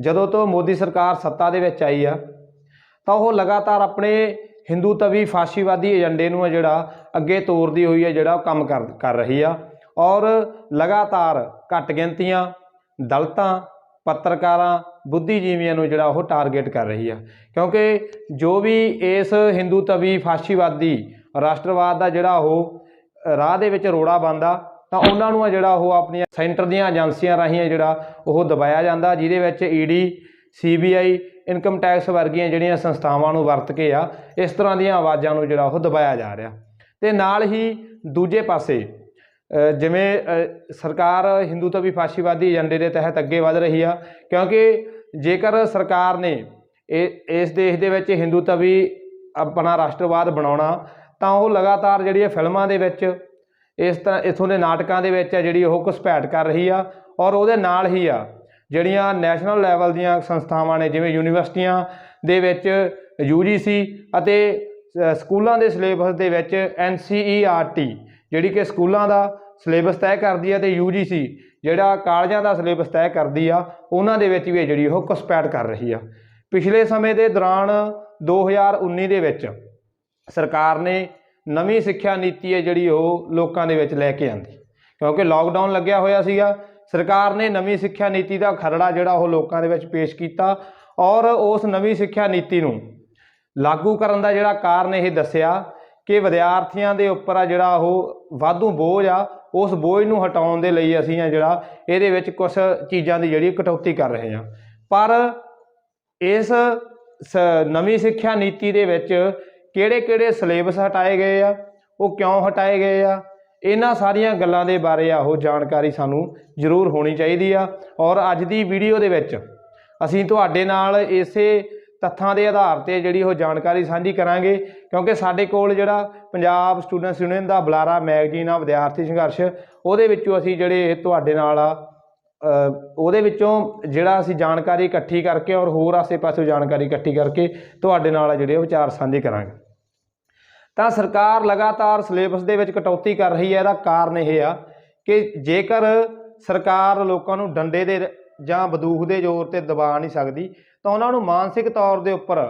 ਜਦੋਂ ਤੋਂ ਮੋਦੀ ਸਰਕਾਰ ਸੱਤਾ ਦੇ ਵਿੱਚ ਆਈ ਆ, ਤਾਂ ਉਹ ਲਗਾਤਾਰ ਆਪਣੇ ਹਿੰਦੂ ਤਵੀ ਫਾਸ਼ੀਵਾਦੀ ਏਜੰਡੇ ਨੂੰ ਆ ਜਿਹੜਾ ਅੱਗੇ ਤੋਰਦੀ ਹੋਈ ਆ, ਜਿਹੜਾ ਉਹ ਕੰਮ ਕਰ ਕਰ ਰਹੀ ਆ। ਔਰ ਲਗਾਤਾਰ ਘੱਟ ਗਿਣਤੀਆਂ, ਦਲਤਾਂ, ਪੱਤਰਕਾਰਾਂ, ਬੁੱਧੀਜੀਵੀਆਂ ਨੂੰ ਜਿਹੜਾ ਉਹ ਟਾਰਗੇਟ ਕਰ ਰਹੀ ਆ। ਕਿਉਂਕਿ ਜੋ ਵੀ ਇਸ ਹਿੰਦੂ ਤਵੀ ਫਾਸ਼ੀਵਾਦੀ ਰਾਸ਼ਟਰਵਾਦ ਦਾ ਜਿਹੜਾ ਉਹ ਰਾਹ ਦੇ ਵਿੱਚ ਰੋੜਾ ਬੰਦਾ ਤਾਂ ਉਹਨਾਂ ਨੂੰ ਆ ਜਿਹੜਾ ਉਹ ਆਪਣੀਆਂ ਸੈਂਟਰ ਦੀਆਂ ਏਜੰਸੀਆਂ ਰਾਹੀਂ ਜਿਹੜਾ ਉਹ ਦਬਾਇਆ ਜਾਂਦਾ, ਜਿਹਦੇ ਵਿੱਚ ਈਡੀ ਸੀਬੀਆਈ ਇਨਕਮ ਟੈਕਸ ਵਰਗੀਆਂ ਜਿਹੜੀਆਂ ਸੰਸਥਾਵਾਂ ਨੂੰ ਵਰਤ ਕੇ ਆ, ਇਸ ਤਰ੍ਹਾਂ ਦੀਆਂ ਆਵਾਜ਼ਾਂ ਨੂੰ ਜਿਹੜਾ ਉਹ ਦਬਾਇਆ ਜਾ ਰਿਹਾ। ਤੇ ਨਾਲ ਹੀ ਦੂਜੇ ਪਾਸੇ ਜਿਵੇਂ ਸਰਕਾਰ ਹਿੰਦੂ ਤਵੀ ਫਾਸ਼ੀਵਾਦੀ ਏਜੰਡੇ ਦੇ ਤਹਿਤ ਅੱਗੇ ਵਧ ਰਹੀ ਆ, ਕਿਉਂਕਿ ਜੇਕਰ ਸਰਕਾਰ ਨੇ ਇਹ ਇਸ ਦੇਸ਼ ਦੇ ਵਿੱਚ ਹਿੰਦੂ ਤਵੀ ਆਪਣਾ ਰਾਸ਼ਟਰਵਾਦ ਬਣਾਉਣਾ, ਤਾਂ ਉਹ ਲਗਾਤਾਰ ਜਿਹੜੀ ਫਿਲਮਾਂ ਦੇ ਵਿੱਚ ਇਸ ਤਰ੍ਹਾਂ ਇਥੋਂ ਦੇ ਨਾਟਕਾਂ ਦੇ ਵਿੱਚ ਹੈ ਜਿਹੜੀ ਉਹ ਘੁਸਪੈਠ ਕਰ ਰਹੀ ਆ ਔਰ ਉਹਦੇ ਨਾਲ ਹੀ ਆ ਜਿਹੜੀਆਂ ਨੈਸ਼ਨਲ ਲੈਵਲ ਦੀਆਂ ਸੰਸਥਾਵਾਂ ਨੇ, ਜਿਵੇਂ ਯੂਨੀਵਰਸਿਟੀਆਂ ਦੇ ਵਿੱਚ UGC ਅਤੇ ਸਕੂਲਾਂ ਦੇ ਸਿਲੇਬਸ ਦੇ ਵਿੱਚ NCERT ਜਿਹੜੀ ਕਿ ਸਕੂਲਾਂ ਦਾ ਸਿਲੇਬਸ ਤੈਅ ਕਰਦੀ ਆ ਤੇ UGC ਜਿਹੜਾ ਕਾਲਜਾਂ ਦਾ ਸਿਲੇਬਸ ਤੈਅ ਕਰਦੀ ਆ, ਉਹਨਾਂ ਦੇ ਵਿੱਚ ਵੀ ਇਹ ਜਿਹੜੀ ਉਹ ਘੁਸਪੈਠ ਕਰ ਰਹੀ ਆ। ਪਿਛਲੇ ਸਮੇਂ ਦੇ ਦੌਰਾਨ 2019 ਦੇ ਵਿੱਚ ਸਰਕਾਰ ਨੇ ਨਵੀਂ ਸਿੱਖਿਆ ਨੀਤੀ ਹੈ ਜਿਹੜੀ ਉਹ ਲੋਕਾਂ ਦੇ ਵਿੱਚ ਲੈ ਕੇ ਆਂਦੀ ਕਿਉਂਕਿ ਲਾਕਡਾਊਨ ਲੱਗਿਆ ਹੋਇਆ ਸੀਗਾ, ਸਰਕਾਰ ਨੇ ਨਵੀਂ ਸਿੱਖਿਆ ਨੀਤੀ ਦਾ ਖਰੜਾ ਜਿਹੜਾ ਉਹ ਲੋਕਾਂ ਦੇ ਵਿੱਚ ਪੇਸ਼ ਕੀਤਾ ਔਰ ਉਸ ਨਵੀਂ ਸਿੱਖਿਆ ਨੀਤੀ ਨੂੰ ਲਾਗੂ ਕਰਨ ਦਾ ਜਿਹੜਾ ਕਾਰਨ ਇਹ ਦੱਸਿਆ ਕਿ ਵਿਦਿਆਰਥੀਆਂ ਦੇ ਉੱਪਰ ਆ ਜਿਹੜਾ ਉਹ ਵਾਧੂ ਬੋਝ ਆ, ਉਸ ਬੋਝ ਨੂੰ ਹਟਾਉਣ ਦੇ ਲਈ ਅਸੀਂ ਆ ਜਿਹੜਾ ਇਹਦੇ ਵਿੱਚ ਕੁਝ ਚੀਜ਼ਾਂ ਦੀ ਜਿਹੜੀ ਕਟੌਤੀ ਕਰ ਰਹੇ ਹਾਂ। ਪਰ ਇਸ ਸ- ਨਵੀਂ ਸਿੱਖਿਆ ਨੀਤੀ ਦੇ ਵਿੱਚ ਕਿਹੜੇ-ਕਿਹੜੇ ਸਿਲੇਬਸ ਹਟਾਏ ਗਏ ਆ, ਉਹ ਕਿਉਂ ਹਟਾਏ ਗਏ ਆ? ਇਹਨਾਂ ਸਾਰੀਆਂ ਗੱਲਾਂ ਦੇ ਬਾਰੇ ਆ ਉਹ ਜਾਣਕਾਰੀ ਸਾਨੂੰ ਜ਼ਰੂਰ ਹੋਣੀ ਚਾਹੀਦੀ ਆ। ਔਰ ਅੱਜ ਦੀ ਵੀਡੀਓ ਦੇ ਵਿੱਚ ਅਸੀਂ ਤੁਹਾਡੇ ਨਾਲ ਇਸੇ ਤੱਥਾਂ ਦੇ ਆਧਾਰ ਤੇ ਜਿਹੜੀ ਉਹ ਜਾਣਕਾਰੀ ਸਾਂਝੀ ਕਰਾਂਗੇ, ਕਿਉਂਕਿ ਸਾਡੇ ਕੋਲ ਜਿਹੜਾ ਪੰਜਾਬ ਸਟੂਡੈਂਟਸ ਯੂਨੀਅਨ ਦਾ ਬੁਲਾਰਾ ਮੈਗਜ਼ੀਨ ਆ, ਵਿਦਿਆਰਥੀ ਸੰਘਰਸ਼, ਉਹਦੇ ਵਿੱਚੋਂ ਅਸੀਂ ਜਿਹੜੇ ਤੁਹਾਡੇ ਨਾਲ ਆ ਉਹਦੇ ਵਿੱਚੋਂ ਜਿਹੜਾ ਅਸੀਂ ਜਾਣਕਾਰੀ ਇਕੱਠੀ ਕਰਕੇ ਔਰ ਹੋਰ ਆਸੇ-ਪਾਸੇ ਜਾਣਕਾਰੀ ਇਕੱਠੀ ਕਰਕੇ ਤੁਹਾਡੇ ਨਾਲ ਜਿਹੜੇ ਵਿਚਾਰ ਸਾਂਝੇ ਕਰਾਂਗੇ। ਤਾਂ ਸਰਕਾਰ ਲਗਾਤਾਰ ਸਿਲੇਬਸ ਦੇ ਵਿੱਚ ਕਟੌਤੀ ਕਰ ਰਹੀ ਹੈ, ਇਹਦਾ ਕਾਰਨ ਇਹ ਆ ਕਿ ਜੇਕਰ ਸਰਕਾਰ ਲੋਕਾਂ ਨੂੰ ਡੰਡੇ ਦੇ ਜਾਂ ਬੰਦੂਕ ਦੇ ਜ਼ੋਰ ਤੇ ਦਬਾ ਨਹੀਂ ਸਕਦੀ, ਤਾਂ ਉਹਨਾਂ ਨੂੰ ਮਾਨਸਿਕ ਤੌਰ ਦੇ ਉੱਪਰ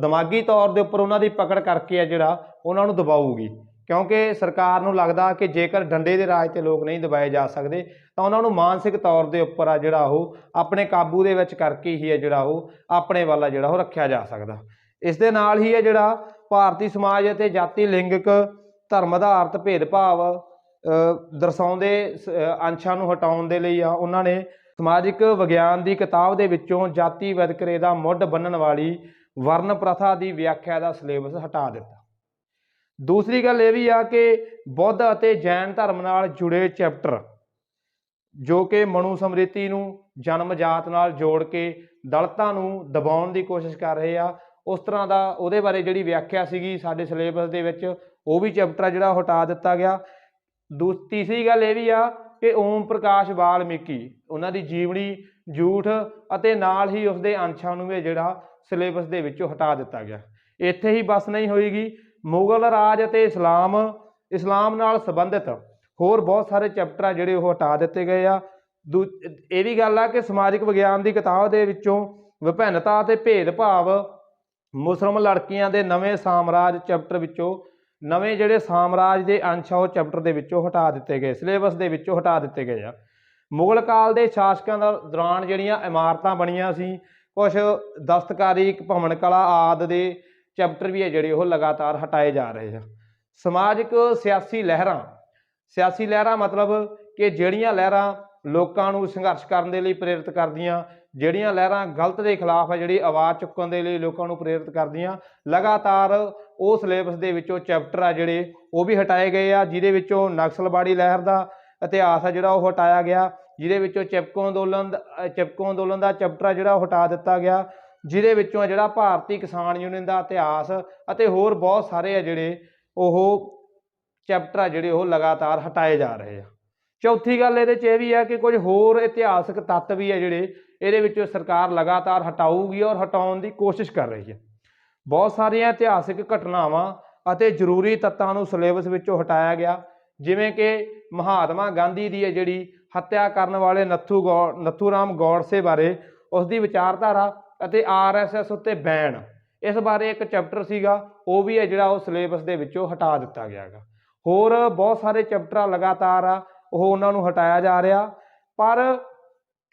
ਦਿਮਾਗੀ ਤੌਰ ਦੇ ਉੱਪਰ ਉਹਨਾਂ ਦੀ ਪਕੜ ਕਰਕੇ ਆ ਜਿਹੜਾ ਉਹਨਾਂ ਨੂੰ ਦਬਾਊਗੀ। ਕਿਉਂਕਿ ਸਰਕਾਰ ਨੂੰ ਲੱਗਦਾ ਕਿ ਜੇਕਰ ਡੰਡੇ ਦੇ ਰਾਜ ਤੇ ਲੋਕ ਨਹੀਂ ਦਬਾਏ ਜਾ ਸਕਦੇ, ਤਾਂ ਉਹਨਾਂ ਨੂੰ ਮਾਨਸਿਕ ਤੌਰ ਦੇ ਉੱਪਰ ਆ ਜਿਹੜਾ ਉਹ, ਆਪਣੇ ਕਾਬੂ ਦੇ ਵਿੱਚ ਕਰਕੇ ਹੀ ਹੈ ਜਿਹੜਾ ਉਹ, ਆਪਣੇ ਵੱਲ ਜਿਹੜਾ ਉਹ ਰੱਖਿਆ ਜਾ ਸਕਦਾ। ਇਸ ਦੇ ਨਾਲ ਹੀ ਹੈ ਜਿਹੜਾ ਭਾਰਤੀ ਸਮਾਜ ਅਤੇ ਜਾਤੀ ਲਿੰਗਕ ਧਰਮ ਆਧਾਰਿਤ ਭੇਦਭਾਵ ਦਰਸਾਉਂਦੇ ਸ- ਅੰਸ਼ਾਂ ਨੂੰ ਹਟਾਉਣ ਦੇ ਲਈ ਆ, ਉਹਨਾਂ ਨੇ ਸਮਾਜਿਕ ਵਿਗਿਆਨ ਦੀ ਕਿਤਾਬ ਦੇ ਵਿੱਚੋਂ ਜਾਤੀ ਵਿਤਕਰੇ ਦਾ ਮੁੱਢ ਬੰਨਣ ਵਾਲੀ ਵਰਨ ਪ੍ਰਥਾ ਦੀ ਵਿਆਖਿਆ ਦਾ ਸਿਲੇਬਸ ਹਟਾ ਦਿੱਤਾ। ਦੂਸਰੀ ਗੱਲ ਇਹ ਵੀ ਆ ਕਿ ਬੁੱਧ ਅਤੇ ਜੈਨ ਧਰਮ ਨਾਲ ਜੁੜੇ ਚੈਪਟਰ ਜੋ ਕਿ ਮਨੂ ਸਮ੍ਰਿਤੀ ਨੂੰ, ਜਨਮ ਜਾਤ ਨਾਲ ਜੋੜ ਕੇ ਦਲਤਾਂ ਨੂੰ ਦਬਾਉਣ ਦੀ ਕੋਸ਼ਿਸ਼ ਕਰ ਰਹੇ ਆ, ਉਸ ਤਰ੍ਹਾਂ ਦਾ ਉਹਦੇ ਬਾਰੇ ਜਿਹੜੀ ਵਿਆਖਿਆ ਸੀਗੀ ਸਾਡੇ ਸਿਲੇਬਸ ਦੇ ਵਿੱਚ, ਉਹ ਵੀ ਚੈਪਟਰ ਜਿਹੜਾ ਉਹ ਹਟਾ ਦਿੱਤਾ ਗਿਆ। ਦੂ, ਤੀਸਰੀ ਗੱਲ ਇਹ ਵੀ ਆ ਕਿ ਓਮ ਪ੍ਰਕਾਸ਼ ਵਾਲਮੀਕੀ, ਉਹਨਾਂ ਦੀ ਜੀਵਨੀ ਜੂਠ ਅਤੇ ਨਾਲ ਹੀ ਉਸਦੇ ਅੰਸ਼ਾਂ ਨੂੰ ਵੀ ਜਿਹੜਾ ਸਿਲੇਬਸ ਦੇ ਵਿੱਚੋਂ ਹਟਾ ਦਿੱਤਾ ਗਿਆ। ਇੱਥੇ ਹੀ ਬਸ ਨਹੀਂ ਹੋਏਗੀ। ਮੁਗਲ ਰਾਜ ਅਤੇ ਇਸਲਾਮ ਇਸਲਾਮ ਨਾਲ ਸੰਬੰਧਿਤ ਹੋਰ ਬਹੁਤ ਸਾਰੇ ਚੈਪਟਰ ਆ ਜਿਹੜੇ ਉਹ ਹਟਾ ਦਿੱਤੇ ਗਏ ਆ। ਦੂ, ਇਹ ਵੀ ਗੱਲ ਆ ਕਿ ਸਮਾਜਿਕ ਵਿਗਿਆਨ ਦੀ ਕਿਤਾਬ ਦੇ ਵਿੱਚੋਂ ਵਿਭਿੰਨਤਾ ਅਤੇ ਭੇਦਭਾਵ ਮੁਸਲਮ ਲੜਕੀਆਂ ਦੇ ਨਵੇਂ ਸਾਮਰਾਜ ਚੈਪਟਰ ਵਿੱਚੋਂ, ਨਵੇਂ ਜਿਹੜੇ ਸਾਮਰਾਜ ਦੇ ਅੰਸ਼ ਆ ਉਹ ਚੈਪਟਰ ਦੇ ਵਿੱਚੋਂ ਹਟਾ ਦਿੱਤੇ ਗਏ ਸਿਲੇਬਸ ਦੇ ਵਿੱਚੋਂ ਹਟਾ ਦਿੱਤੇ ਗਏ ਆ। ਮੁਗਲ ਕਾਲ ਦੇ ਸ਼ਾਸਕਾਂ ਦਾ ਦੌਰਾਨ ਜਿਹੜੀਆਂ ਇਮਾਰਤਾਂ ਬਣੀਆਂ ਸੀ ਕੁਝ ਦਸਤਕਾਰੀ ਭਵਨ ਕਲਾ ਆਦਿ ਦੇ ਚੈਪਟਰ ਵੀ ਹੈ ਜਿਹੜੇ ਉਹ ਲਗਾਤਾਰ ਹਟਾਏ ਜਾ ਰਹੇ ਆ। ਸਮਾਜਿਕ ਸਿਆਸੀ ਲਹਿਰਾਂ ਸਿਆਸੀ ਲਹਿਰਾਂ ਮਤਲਬ ਕਿ ਜਿਹੜੀਆਂ ਲਹਿਰਾਂ ਲੋਕਾਂ ਨੂੰ ਸੰਘਰਸ਼ ਕਰਨ ਦੇ ਲਈ ਪ੍ਰੇਰਿਤ ਕਰਦੀਆਂ, ਜਿਹੜੀਆਂ ਲਹਿਰਾਂ ਗਲਤ ਦੇ ਖਿਲਾਫ ਆ, ਜਿਹੜੀ ਆਵਾਜ਼ ਚੁੱਕਣ ਦੇ ਲਈ ਲੋਕਾਂ ਨੂੰ ਪ੍ਰੇਰਿਤ ਕਰਦੀਆਂ, ਲਗਾਤਾਰ ਉਹ ਸਿਲੇਬਸ ਦੇ ਵਿੱਚੋਂ ਚੈਪਟਰ ਆ ਜਿਹੜੇ ਉਹ ਵੀ ਹਟਾਏ ਗਏ ਆ, ਜਿਹਦੇ ਵਿੱਚੋਂ ਨਕਸਲਬਾੜੀ ਲਹਿਰ ਦਾ ਇਤਿਹਾਸ ਆ ਜਿਹੜਾ ਉਹ ਹਟਾਇਆ ਗਿਆ, ਜਿਹਦੇ ਵਿੱਚੋਂ ਚਿਪਕੋ ਅੰਦੋਲਨ ਚਿਪਕੋ ਅੰਦੋਲਨ ਦਾ ਚੈਪਟਰ ਆ ਜਿਹੜਾ ਉਹ ਹਟਾ ਦਿੱਤਾ ਗਿਆ ਜਿਹਦੇ ਵਿੱਚੋਂ ਜਿਹੜਾ ਭਾਰਤੀ ਕਿਸਾਨ ਯੂਨੀਅਨ ਦਾ ਇਤਿਹਾਸ ਅਤੇ ਹੋਰ ਬਹੁਤ ਸਾਰੇ ਆ ਜਿਹੜੇ ਉਹ ਚੈਪਟਰ ਆ ਜਿਹੜੇ ਉਹ ਲਗਾਤਾਰ ਹਟਾਏ ਜਾ ਰਹੇ ਆ। ਚੌਥੀ ਗੱਲ ਇਹਦੇ 'ਚ ਇਹ ਵੀ ਹੈ ਕਿ ਕੁਝ ਹੋਰ ਇਤਿਹਾਸਕ ਤੱਤ ਵੀ ਆ ਜਿਹੜੇ ਇਹਦੇ ਵਿੱਚੋਂ ਸਰਕਾਰ ਲਗਾਤਾਰ ਹਟਾਊਗੀ ਔਰ ਹਟਾਉਣ ਦੀ ਕੋਸ਼ਿਸ਼ ਕਰ ਰਹੀ ਹੈ ਬਹੁਤ ਸਾਰੀਆਂ ਇਤਿਹਾਸਿਕ ਘਟਨਾਵਾਂ ਅਤੇ ਜ਼ਰੂਰੀ ਤੱਤਾਂ ਨੂੰ ਸਿਲੇਬਸ ਵਿੱਚੋਂ ਹਟਾਇਆ ਗਿਆ, ਜਿਵੇਂ ਕਿ ਮਹਾਤਮਾ ਗਾਂਧੀ ਦੀ ਹੈ ਜਿਹੜੀ ਹੱਤਿਆ ਕਰਨ ਵਾਲੇ ਨੱਥੂ ਗੌ ਨੱਥੂ ਰਾਮ ਗੌਡਸੇ ਬਾਰੇ ਉਸ ਦੀ ਵਿਚਾਰਧਾਰਾ ਅਤੇ ਆਰਐਸਐਸ ਉੱਤੇ ਬੈਨ। ਇਸ ਬਾਰੇ ਇੱਕ ਚੈਪਟਰ ਸੀਗਾ ਉਹ ਵੀ ਹੈ ਜਿਹੜਾ ਉਹ ਸਿਲੇਬਸ ਦੇ ਵਿੱਚੋਂ ਹਟਾ ਦਿੱਤਾ ਗਿਆ ਹੈਗਾ। ਹੋਰ ਬਹੁਤ ਸਾਰੇ ਚੈਪਟਰ ਲਗਾਤਾਰ ਆ ਉਹ ਉਹਨਾਂ ਨੂੰ ਹਟਾਇਆ ਜਾ ਰਿਹਾ ਪਰ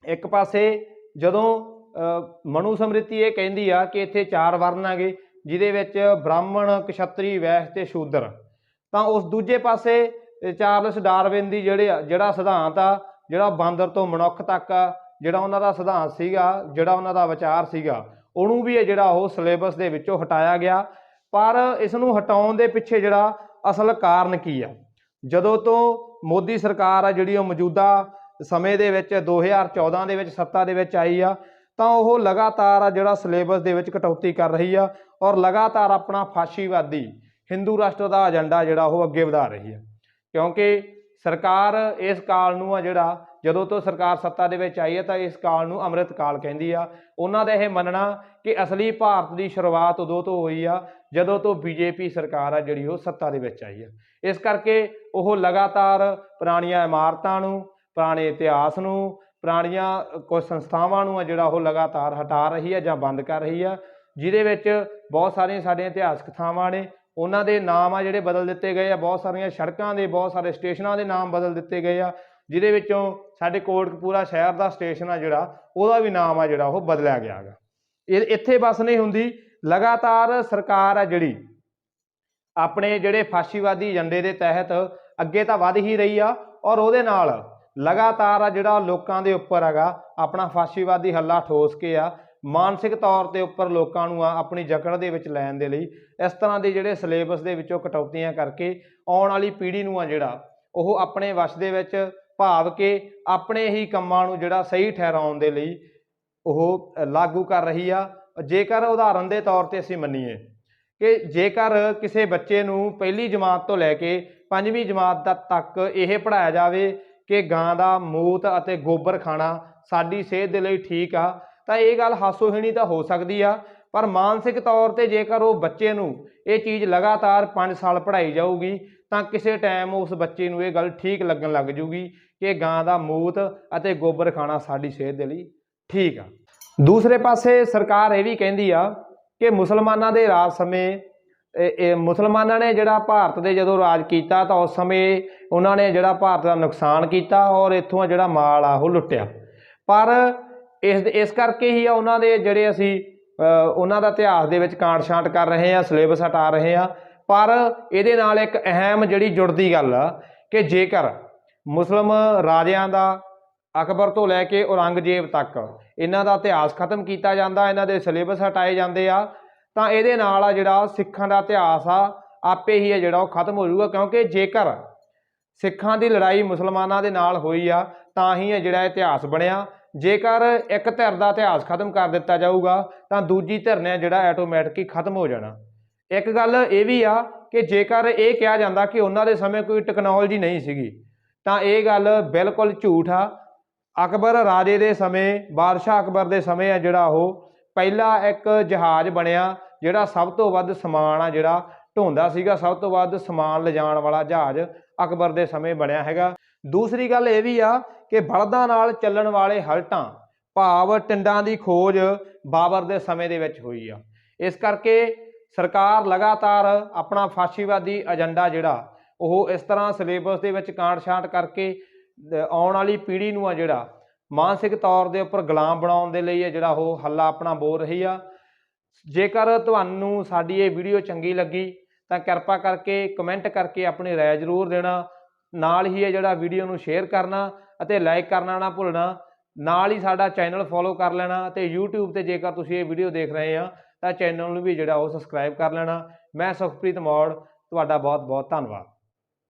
ਇੱਕ ਪਾਸੇ ਜਦੋਂ ਅ, ਮਨੂ ਸਮ੍ਰਿਤੀ ਇਹ ਕਹਿੰਦੀ ਆ ਕਿ ਇੱਥੇ ਚਾਰ ਵਰਨ ਹੈਗੇ ਜਿਹਦੇ ਵਿੱਚ ਬ੍ਰਾਹਮਣ ਕਸ਼ਤਰੀ ਵੈਸ਼ ਤੇ ਸ਼ੂਦਰ। ਤਾਂ ਉਸ ਦੂਜੇ ਪਾਸੇ ਚਾਰਲਸ ਡਾਰਵਿਨ ਦੀ ਜਿਹੜੇ ਜਿਹੜਾ ਸਿਧਾਂਤ ਆ ਜਿਹੜਾ ਬਾਂਦਰ ਤੋਂ ਮਨੁੱਖ ਤੱਕ ਆ ਜਿਹੜਾ ਉਹਨਾਂ ਦਾ ਸਿਧਾਂਤ ਸੀਗਾ, ਜਿਹੜਾ ਉਹਨਾਂ ਦਾ ਵਿਚਾਰ ਸੀਗਾ, ਉਹਨੂੰ ਵੀ ਇਹ ਜਿਹੜਾ ਉਹ ਸਿਲੇਬਸ ਦੇ ਵਿੱਚੋਂ ਹਟਾਇਆ ਗਿਆ। ਪਰ ਇਸ ਨੂੰ ਹਟਾਉਣ ਦੇ ਪਿੱਛੇ ਜਿਹੜਾ ਅਸਲ ਕਾਰਨ ਕੀ ਆ? ਜਦੋਂ ਤੋਂ ਮੋਦੀ ਸਰਕਾਰ ਆ, ਜਿਹੜੀ ਉਹ ਮੌਜੂਦਾ ਸਮੇਂ ਦੇ ਵਿੱਚ 2014 ਦੇ ਵਿੱਚ, ਸੱਤਾ ਦੇ ਵਿੱਚ ਆਈ ਆ, ਤਾਂ ਉਹ ਲਗਾਤਾਰ ਆ ਜਿਹੜਾ ਸਿਲੇਬਸ ਦੇ ਵਿੱਚ ਕਟੌਤੀ ਕਰ ਰਹੀ ਆ ਔਰ ਲਗਾਤਾਰ ਆਪਣਾ ਫਾਸ਼ੀਵਾਦੀ ਹਿੰਦੂ ਰਾਸ਼ਟਰ ਦਾ ਏਜੰਡਾ ਜਿਹੜਾ ਉਹ ਅੱਗੇ ਵਧਾ ਰਹੀ ਆ। ਕਿਉਂਕਿ ਸਰਕਾਰ ਇਸ ਕਾਲ ਨੂੰ ਆ ਜਿਹੜਾ ਜਦੋਂ ਤੋਂ ਸਰਕਾਰ ਸੱਤਾ ਦੇ ਵਿੱਚ ਆਈ ਹੈ ਤਾਂ ਇਸ ਕਾਲ ਨੂੰ ਅੰਮ੍ਰਿਤ ਕਾਲ ਕਹਿੰਦੀ ਆ। ਉਹਨਾਂ ਦਾ ਇਹ ਮੰਨਣਾ ਕਿ ਅਸਲੀ ਭਾਰਤ ਦੀ ਸ਼ੁਰੂਆਤ ਉਦੋਂ ਤੋਂ ਹੋਈ ਆ, ਜਦੋਂ ਤੋਂ ਬੀਜੇਪੀ ਸਰਕਾਰ ਆ ਜਿਹੜੀ ਉਹ ਸੱਤਾ ਦੇ ਵਿੱਚ ਆਈ ਆ। ਇਸ ਕਰਕੇ ਉਹ ਲਗਾਤਾਰ ਪੁਰਾਣੀਆਂ ਇਮਾਰਤਾਂ ਨੂੰ, ਪੁਰਾਣੇ ਇਤਿਹਾਸ ਨੂੰ, ਪੁਰਾਣੀਆਂ ਕੁਝ ਸੰਸਥਾਵਾਂ ਨੂੰ ਆ ਜਿਹੜਾ ਉਹ ਲਗਾਤਾਰ ਹਟਾ ਰਹੀ ਆ ਜਾਂ ਬੰਦ ਕਰ ਰਹੀ ਆ, ਜਿਹਦੇ ਵਿੱਚ ਬਹੁਤ ਸਾਰੀਆਂ ਸਾਡੀਆਂ ਇਤਿਹਾਸਕ ਥਾਵਾਂ ਨੇ। ਉਹਨਾਂ ਦੇ ਨਾਮ ਆ ਜਿਹੜੇ ਬਦਲ ਦਿੱਤੇ ਗਏ ਆ, ਬਹੁਤ ਸਾਰੀਆਂ ਸੜਕਾਂ ਦੇ, ਬਹੁਤ ਸਾਰੇ ਸਟੇਸ਼ਨਾਂ ਦੇ ਨਾਮ ਬਦਲ ਦਿੱਤੇ ਗਏ ਆ। ਜਿਹਦੇ ਵਿੱਚੋਂ ਸਾਡੇ ਕੋਟਕਪੂਰਾ ਸ਼ਹਿਰ ਦਾ ਸਟੇਸ਼ਨ ਆ ਜਿਹੜਾ, ਉਹਦਾ ਵੀ ਨਾਮ ਆ ਜਿਹੜਾ, ਉਹ ਬਦਲਿਆ ਗਿਆ ਹੈਗਾ। ਇਹ ਇੱਥੇ ਬਸ ਨਹੀਂ ਹੁੰਦੀ, ਲਗਾਤਾਰ ਸਰਕਾਰ ਆ ਜਿਹੜੀ, ਆਪਣੇ ਜਿਹੜੇ ਫਾਸ਼ੀਵਾਦੀ ਏਜੰਡੇ ਦੇ ਤਹਿਤ ਅੱਗੇ ਤਾਂ ਵਧ ਹੀ ਰਹੀ ਆ, ਔਰ ਉਹਦੇ ਨਾਲ ਲਗਾਤਾਰ ਆ ਜਿਹੜਾ ਲੋਕਾਂ ਦੇ ਉੱਪਰ ਹੈਗਾ, ਆਪਣਾ ਫਾਸ਼ੀਵਾਦੀ ਹੱਲਾ ਠੋਸ ਕੇ ਆ, ਮਾਨਸਿਕ ਤੌਰ ਤੇ ਉੱਪਰ ਲੋਕਾਂ ਨੂੰ ਆ, ਆਪਣੀ ਜਕੜ ਦੇ ਵਿੱਚ ਲੈਣ ਦੇ ਲਈ, ਇਸ ਤਰ੍ਹਾਂ ਦੇ ਜਿਹੜੇ ਸਿਲੇਬਸ ਦੇ ਵਿੱਚੋਂ ਕਟੌਤੀਆਂ ਕਰਕੇ ਆਉਣ ਵਾਲੀ ਪੀੜ੍ਹੀ ਨੂੰ ਆ ਜਿਹੜਾ, ਉਹ ਆਪਣੇ ਵਸ਼ ਦੇ ਵਿੱਚ ਭਾਵ ਕੇ ਆਪਣੇ ਹੀ ਕੰਮਾਂ ਨੂੰ ਜਿਹੜਾ ਸਹੀ ਠਹਿਰਾਉਣ ਦੇ ਲਈ ਉਹ ਲਾਗੂ ਕਰ ਰਹੀ ਆ। ਜੇਕਰ ਉਦਾਹਰਨ ਦੇ ਤੌਰ ਤੇ ਅਸੀਂ ਮੰਨੀਏ ਕਿ ਜੇਕਰ ਕਿਸੇ ਬੱਚੇ ਨੂੰ ਪਹਿਲੀ ਜਮਾਤ ਤੋਂ ਲੈ ਕੇ ਪੰਜਵੀਂ ਜਮਾਤ ਦਾ ਤੱਕ ਇਹ ਪੜਾਇਆ ਜਾਵੇ ਕਿ ਗਾਂ ਦਾ ਮੂਤ ਅਤੇ ਗੋਬਰ ਖਾਣਾ ਸਾਡੀ ਸਿਹਤ ਦੇ ਲਈ ਠੀਕ ਆ, ਤਾਂ ਇਹ ਗੱਲ ਹਾਸੋਹੀਣੀ ਤਾਂ ਹੋ ਸਕਦੀ ਆ। ਪਰ ਮਾਨਸਿਕ ਤੌਰ ਤੇ ਜੇਕਰ ਉਹ ਬੱਚੇ ਨੂੰ ਇਹ ਚੀਜ਼ ਲਗਾਤਾਰ 5 ਸਾਲ ਪੜ੍ਹਾਈ ਜਾਊਗੀ, ਤਾਂ ਕਿਸੇ ਟਾਈਮ ਉਸ ਬੱਚੇ ਨੂੰ ਇਹ ਗੱਲ ਠੀਕ ਲੱਗਣ ਲੱਗ ਜੂਗੀ ਕਿ ਗਾਂ ਦਾ ਮੂਤ ਅਤੇ ਗੋਬਰ ਖਾਣਾ ਸਾਡੀ ਸਿਹਤ ਦੇ ਲਈ ਠੀਕ ਆ। ਦੂਸਰੇ ਪਾਸੇ ਸਰਕਾਰ ਇਹ ਵੀ ਕਹਿੰਦੀ ਆ ਕਿ ਮੁਸਲਮਾਨਾਂ ਦੇ ਰਾਜ ਸਮੇਂ ਇਹ ਮੁਸਲਮਾਨਾਂ ਨੇ ਜਿਹੜਾ ਭਾਰਤ ਦੇ ਜਦੋਂ ਰਾਜ ਕੀਤਾ ਤਾਂ ਉਸ ਸਮੇਂ ਉਹਨਾਂ ਨੇ ਜਿਹੜਾ ਭਾਰਤ ਦਾ ਨੁਕਸਾਨ ਕੀਤਾ ਔਰ ਇੱਥੋਂ ਜਿਹੜਾ ਮਾਲ ਆ ਉਹ ਲੁੱਟਿਆ। ਪਰ ਇਸ ਇਸ ਕਰਕੇ ਹੀ ਆ ਉਹਨਾਂ ਦੇ ਜਿਹੜੇ ਅਸੀਂ ਉਹਨਾਂ ਦਾ ਇਤਿਹਾਸ ਦੇ ਵਿੱਚ ਕਾਂਟ ਛਾਂਟ ਕਰ ਰਹੇ ਆ, ਸਿਲੇਬਸ ਹਟਾ ਰਹੇ ਆ। ਪਰ ਇਹਦੇ ਨਾਲ ਇੱਕ ਅਹਿਮ ਜਿਹੜੀ ਜੁੜਦੀ ਗੱਲ ਆ ਕਿ ਜੇਕਰ ਮੁਸਲਮ ਰਾਜਿਆਂ ਦਾ ਅਕਬਰ ਤੋਂ ਲੈ ਕੇ ਔਰੰਗਜ਼ੇਬ ਤੱਕ ਇਹਨਾਂ ਦਾ ਇਤਿਹਾਸ ਖਤਮ ਕੀਤਾ ਜਾਂਦਾ, ਇਹਨਾਂ ਦੇ ਸਿਲੇਬਸ ਹਟਾਏ ਜਾਂਦੇ ਆ, ਤਾਂ ਇਹਦੇ ਨਾਲ ਆ ਜਿਹੜਾ ਸਿੱਖਾਂ ਦਾ ਇਤਿਹਾਸ ਆ, ਆਪੇ ਹੀ ਆ ਜਿਹੜਾ ਉਹ ਖਤਮ ਹੋ ਜਾਊਗਾ। ਕਿਉਂਕਿ ਜੇਕਰ ਸਿੱਖਾਂ ਦੀ ਲੜਾਈ ਮੁਸਲਮਾਨਾਂ ਦੇ ਨਾਲ ਹੋਈ ਆ, ਤਾਂ ਹੀ ਇਹ ਜਿਹੜਾ ਇਤਿਹਾਸ ਬਣਿਆ। ਜੇਕਰ ਇੱਕ ਧਿਰ ਦਾ ਇਤਿਹਾਸ ਖਤਮ ਕਰ ਦਿੱਤਾ ਜਾਊਗਾ, ਤਾਂ ਦੂਜੀ ਧਿਰ ਨੇ ਜਿਹੜਾ ਆਟੋਮੈਟਿਕ ਹੀ ਖਤਮ ਹੋ ਜਾਣਾ। ਇੱਕ ਗੱਲ ਇਹ ਵੀ ਆ ਕਿ ਜੇਕਰ ਇਹ ਕਿਹਾ ਜਾਂਦਾ ਕਿ ਉਹਨਾਂ ਦੇ ਸਮੇਂ ਕੋਈ ਟੈਕਨੋਲੋਜੀ ਨਹੀਂ ਸੀਗੀ, ਤਾਂ ਇਹ ਗੱਲ ਬਿਲਕੁਲ ਝੂਠ ਆ। ਅਕਬਰ ਰਾਜੇ ਦੇ ਸਮੇਂ, ਬਾਦਸ਼ਾਹ ਅਕਬਰ ਦੇ ਸਮੇਂ ਆ ਜਿਹੜਾ ਉਹ, ਪਹਿਲਾ ਇੱਕ ਜਹਾਜ਼ ਬਣਿਆ, ਜਿਹੜਾ ਸਭ ਤੋਂ ਵੱਧ ਸਮਾਨ ਆ ਜਿਹੜਾ, ਢੋਂਦਾ ਸੀਗਾ, ਸਭ ਤੋਂ ਵੱਧ ਸਮਾਨ ਲਿਜਾਣ ਵਾਲਾ ਜਹਾਜ਼ ਅਕਬਰ ਦੇ ਸਮੇਂ ਬਣਿਆ ਹੈਗਾ। ਦੂਸਰੀ ਗੱਲ ਇਹ ਵੀ ਆ ਕਿ ਬਲਦਾਂ ਨਾਲ ਚੱਲਣ ਵਾਲੇ ਹਲਟਾਂ ਭਾਵ ਟਿੰਡਾਂ ਦੀ ਖੋਜ ਬਾਬਰ ਦੇ ਸਮੇਂ ਦੇ ਵਿੱਚ ਹੋਈ ਆ। ਇਸ ਕਰਕੇ ਸਰਕਾਰ ਲਗਾਤਾਰ ਆਪਣਾ ਫਾਸ਼ੀਵਾਦੀ ਏਜੰਡਾ ਜਿਹੜਾ, ਉਹ ਇਸ ਤਰ੍ਹਾਂ ਸਿਲੇਬਸ ਦੇ ਵਿੱਚ ਕਾਂਟ-ਛਾਂਟ ਕਰਕੇ ਆਉਣ ਵਾਲੀ ਪੀੜ੍ਹੀ ਨੂੰ ਆ ਜਿਹੜਾ, ਮਾਨਸਿਕ ਤੌਰ ਦੇ ਉੱਪਰ ਗੁਲਾਮ ਬਣਾਉਣ ਦੇ ਲਈ ਇਹ ਜਿਹੜਾ ਉਹ ਹੱਲਾ ਆਪਣਾ ਬੋਲ ਰਹੀ ਆ। ਜੇਕਰ ਤੁਹਾਨੂੰ ਸਾਡੀ ਇਹ ਵੀਡੀਓ ਚੰਗੀ ਲੱਗੀ, ਤਾਂ ਕਿਰਪਾ ਕਰਕੇ ਕਮੈਂਟ ਕਰਕੇ ਆਪਣੀ ਰਾਏ ਜ਼ਰੂਰ ਦੇਣਾ। ਨਾਲ ਹੀ ਇਹ ਜਿਹੜਾ ਵੀਡੀਓ ਨੂੰ ਸ਼ੇਅਰ ਕਰਨਾ ਅਤੇ ਲਾਈਕ ਕਰਨਾ ਨਾ ਭੁੱਲਣਾ। ਨਾਲ ਹੀ ਸਾਡਾ ਚੈਨਲ ਫੋਲੋ ਕਰ ਲੈਣਾ ਅਤੇ YouTube ਤੇ ਜੇਕਰ ਤੁਸੀਂ ਇਹ ਵੀਡੀਓ ਦੇਖ ਰਹੇ ਆ, ਤਾਂ ਚੈਨਲ ਨੂੰ ਵੀ ਜਿਹੜਾ ਉਹ ਸਬਸਕ੍ਰਾਈਬ ਕਰ ਲੈਣਾ। ਮੈਂ ਸੁਖਪ੍ਰੀਤ ਮੌੜ, ਤੁਹਾਡਾ ਬਹੁਤ ਬਹੁਤ ਧੰਨਵਾਦ।